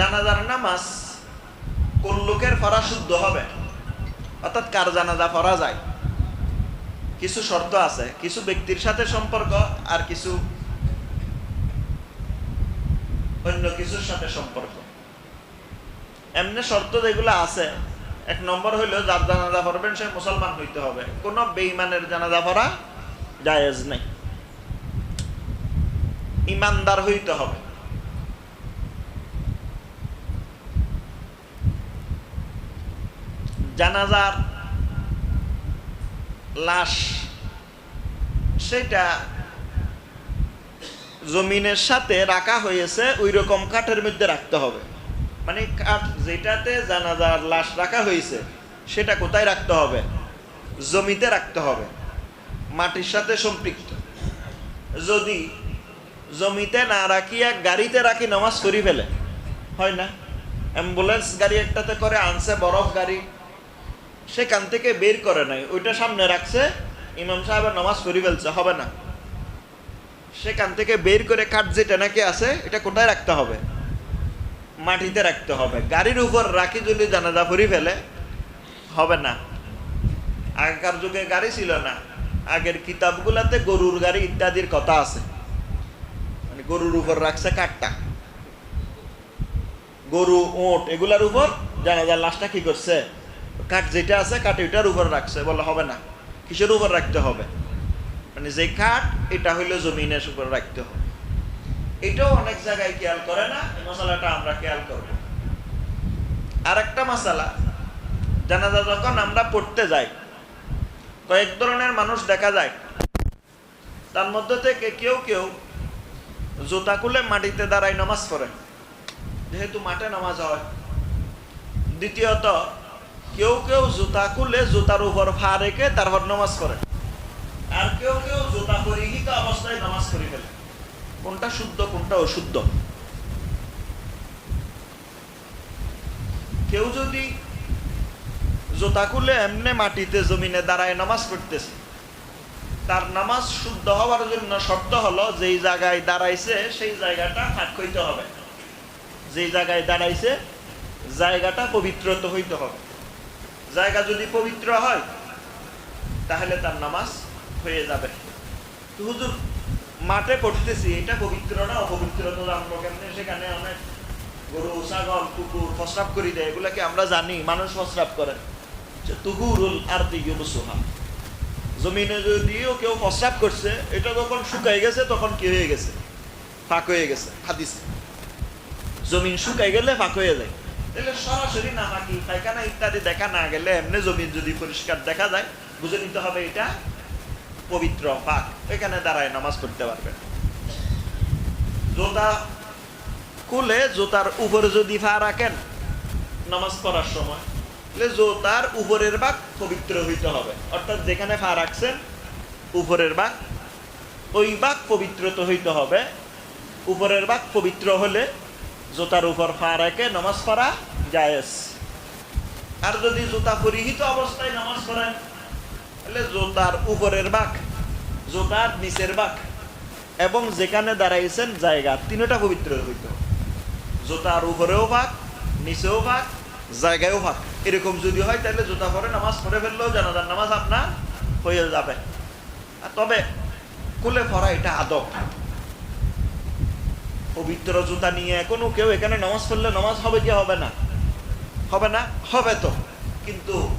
জানাজার নামাজ কোন লোকের পড়া শুদ্ধ হবে? অর্থাৎ কার জানাজা পড়া যায় কিছু শর্ত আছে, কিছু ব্যক্তির সাথে সম্পর্ক আর কিছু অন্য কিছুর সাথে সম্পর্ক। এমনি শর্ত যেগুলো আছে, এক নম্বর হইল যার জানাজা পড়বেন সে মুসলমান হইতে হবে। কোন বেঈমানের জানাজা পড়া জায়েজ নেই। ইমানদার হইতে হবে। জানাজার লাশ, সেটা জমিনের সাথে রাখা হয়েছে ওই রকম কাঠের মধ্যে রাখতে হবে। মানে কাঠ যেটাতে জানাজার লাশ রাখা হয়েছে, সেটা কোথায় রাখতে হবে? জমিতে রাখতে হবে। মাটির সাথে সম্পৃক্ত। যদি জমিতে না রাখিয়া গাড়িতে রাখি নামাজ করি ফেলে, হয় না? অ্যাম্বুলেন্স গাড়ি একটাতে করে, আনছে বরফ গাড়ি। সেখান থেকে বের করে নাই। ওইটা সামনে রাখছে। ইমাম সাহেবের নামাজ পড়ি ফেলছে, হবে না। সেখান থেকে বের করে কাঠ যেটা নাকি আছে, এটা কোথায় রাখতে হবে? মাটিতে রাখতে হবে। গাড়ির উপর রাখি যদি জানাজা পড়ি ফেলে, হবে না। আগেকার যুগে গাড়ি ছিল না। আগের কিতাবগুলাতে গরুর গাড়ি ইত্যাদির কথা আছে। মানে গরুর উপর রাখছে কাঠটা। গরু ওট এগুলার উপর জানাজার লাশটা কি করছে? কাঠ যেটা আছে, কাঠ ওইটার উপর রাখছে। বলে হবে না। কিসের উপর রাখতে হবে? মানে যে কাঠ, এটা হইল জমিনের উপর রাখতে হবে। এটাও অনেক জায়গায় খেয়াল করে না, এই মশলাটা আমরা খেয়াল করব আর একটা মশালা, জানাজা যখন আমরা পড়তে যাই, কয়েক ধরনের মানুষ দেখা যায়। তার মধ্যে থেকে কেউ কেউ জুতা খুলে মাটিতে দাঁড়ায় নামাজ পড়ে। যেহেতু মাঠে নামাজ হয়। দ্বিতীয়ত কেউ কেউ জুতা খুলে জুতার উপর ফা রেখে তারপর নামাজ পড়ে। আর কেউ কেউ জুতা পরিহিত অবস্থায় নামাজ পড়ে ফেলে। কোনটা শুদ্ধ, কোনটা অশুদ্ধ? কেউ যদি জুতা খুলে এমনি মাটিতে জমিনে দাঁড়ায় নামাজ পড়তেছে, তার নামাজ শুদ্ধ হওয়ার জন্য শর্ত হলো, যেই জায়গায় দাঁড়াইছে, সেই জায়গাটা ফাঁক হইতে হবে। যেই জায়গায় দাঁড়াইছে, জায়গাটা পবিত্রত হইতে হবে। জায়গা যদি পবিত্র হয়, তাহলে তার নামাজ হয়ে যাবে। তো হুজুর, মাঠে পড়তেছি, এটা পবিত্র না অপবিত্র? তো জানব কেমনে সেখানে অনেক গরু, ছাগল, কুকুর ফসরাপ করি দেয় এগুলাকে আমরা জানি? মানুষ ফসরাপ করে। তুহুরুল আর দিগুসুহা জমিনে যদিও কেউ ফসরাপ করছে, এটা যখন শুকাই গেছে, তখন কি হয়ে গেছে? ফাঁক হয়ে গেছে, হাদিস। জমিন শুকাই গেলে ফাঁক হয়ে যায়। তাহলে সরাসরি নামাকি পায়খানা ইত্যাদি দেখা না গেলে এমনি জমিন যদি পরিষ্কার দেখা যায়, বুঝে নিতে হবে এটা পবিত্র পাক। এখানে দাঁড়ায় নামাজ পড়তে পারবেন। জোতা খুলে জোতার উপরে যদি ফা রাখেন, নামাজ পড়ার সময়, তাহলে জোতার উপরের ভাগ পবিত্র হইতে হবে। অর্থাৎ যেখানে ফা রাখছেন, উপরের ভাগ, ওই ভাগ তো হইতে হবে। উপরের ভাগ পবিত্র হলে জুতার উপর ফা রেখে নামাজ পড়া জায়েজ। আর যদি জুতা পরিহিত অবস্থায় নামাজ পড়েন, তাহলে জুতার উপরের বাক, জুতার নিচের বাক এবং যেখানে দাঁড়াইছেন জায়গা তিনটা পবিত্র হইত। জুতার উপরেও ভাগ নিচেও ভাগ জায়গায়ও ভাগ এরকম যদি হয়, তাহলে জুতা পরে নামাজ পড়ে ফেললেও জানাজার নামাজ আপনার হয়ে যাবে। তবে খুলে পড়া এটা আদব। পবিত্র জুতা নিয়ে এখনও কেউ এখানে নামাজ পড়লে নামাজ হবে কি হবে না? হবে না? হবে তো। কিন্তু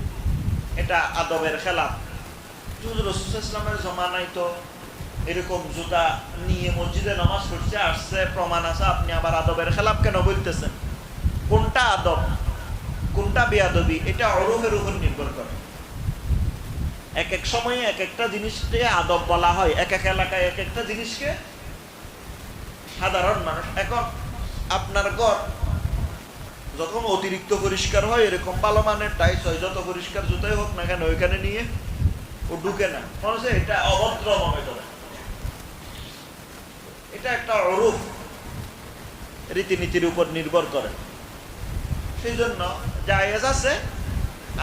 এটা আদবের খেলা রসুলামের জমানায় তো এরকম জুতা নিয়ে মসজিদে নামাজ পড়ছে, আসছে, প্রমাণ আছে, আপনি আবার আদবের খেলাপ কেন বলতেছেন? কোনটা আদব? কোনটা বেয়াদবি? এটা অরুফের উপর নির্ভর করে। এক এক সময়ে এক একটা জিনিসকে আদব বলা হয়। এক এক এলাকায় এক একটা জিনিসকে সাধারণ মানুষ। এখন আপনার ঘর যখন অতিরিক্ত পরিষ্কার হয়, এরকম ভালো মানের টাইস হয়, যত পরিষ্কার জুতাই হোক না কেন, ওইখানে নিয়ে ও ঢুকে না। মনে এটা অভদ্র মনে এটা একটা অরূপ। রীতিনীতির উপর নির্ভর করে। সেই জন্য জায়েজ আছে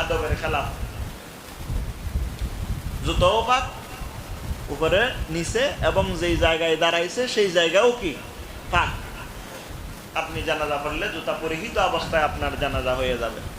আদবের খেলা জুতোও পাক উপরে, নিচে এবং যেই জায়গায় দাঁড়াইছে সেই জায়গাও কি? পাক আপনি জানাজা পড়লে জুতা পরিহিত অবস্থায় আপনার জানাজা হয়ে যাবে।